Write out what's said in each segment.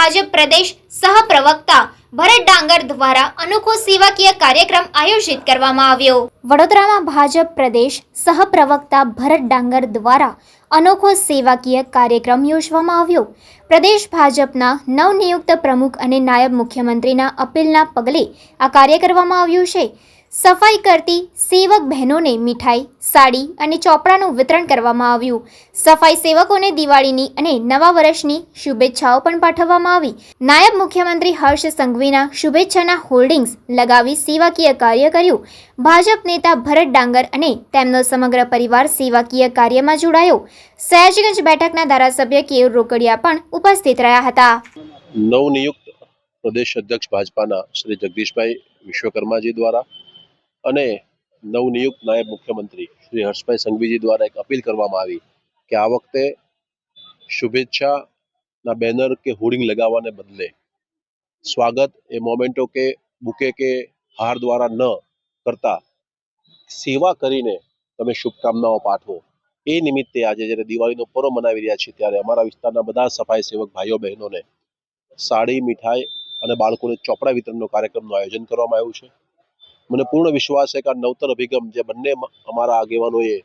ભાજપ પ્રદેશ સહપ્રવક્તા ભરત ડાંગર દ્વારા અનોખો સેવાકીય કાર્યક્રમ આયોજિત કરવામાં આવ્યો. વડોદરામાં ભાજપ પ્રદેશ સહપ્રવક્તા ભરત ડાંગર દ્વારા અનોખો સેવાકીય કાર્યક્રમ યોજવામાં આવ્યો. પ્રદેશ ભાજપના નવનિયુક્ત પ્રમુખ અને નાયબ મુખ્યમંત્રીના અપીલના પગલે આ કાર્ય કરવામાં આવ્યું છે. સફાઈ કરતી સેવક બહેનોને મીઠાઈ, સાડી અને ચોપડાનું વિતરણ કરવામાં આવ્યું. સફાઈ સેવકોને દિવાળીની અને નવા વર્ષની શુભેચ્છાઓ પણ પાઠવવામાં આવી. નાયબ મુખ્યમંત્રી હર્ષ સંઘવીના શુભેચ્છાના હોર્ડિંગ્સ લગાવી સેવાકીય કાર્ય કર્યું. ભાજપ નેતા ભરત ડાંગર અને તેમનો સમગ્ર પરિવાર સેવાકીય કાર્યમાં જોડાયો. સયાજીગંજ બેઠકના ધારાસભ્ય કેયુર રોકડિયા પણ ઉપસ્થિત રહ્યા હતા. નવનિયુક્ત પ્રદેશ અધ્યક્ષ ભાજપાના શ્રી જગદીશભાઈ વિશ્વકર્માજી દ્વારા અને નવનિયુક્ત નાયબ મુખ્યમંત્રી શ્રી હર્ષભાઈ સંઘવીજી દ્વારા એક અપીલ કરવામાં આવી કે આ વખતે શુભેચ્છાના બેનર કે હોર્ડિંગ લગાવવાને બદલે સ્વાગત એ મોમેન્ટો કે બુકે કે હાર દ્વારા ન કરતા સેવા કરીને તમે શુભકામનાઓ પાઠવો. એ નિમિત્તે આજે જ્યારે દિવાળીનો પર્વ મનાવી રહ્યા છીએ ત્યારે અમારા વિસ્તારના બધા સફાઈ સેવક ભાઈઓ બહેનોને સાડી, મીઠાઈ અને બાળકોને ચોપડા વિતરણનો કાર્યક્રમનું આયોજન કરવામાં આવ્યું છે. મને પૂર્ણ વિશ્વાસ છે કે આ નવતર અભિગમ જે બંને અમારા આગેવાનોએ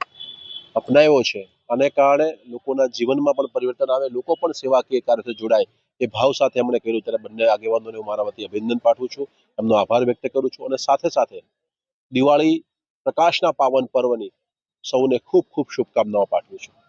અપનાવ્યો છે, આને કારણે લોકોના જીવનમાં પણ પરિવર્તન આવે, લોકો પણ સેવાકીય કાર્યથી જોડાય એ ભાવ સાથે એમણે કર્યું. ત્યારે બંને આગેવાનોને હું મારા વતી અભિનંદન પાઠવું છું, એમનો આભાર વ્યક્ત કરું છું અને સાથે સાથે દિવાળી પ્રકાશના પાવન પર્વની સૌને ખૂબ ખૂબ શુભકામનાઓ પાઠવું છું.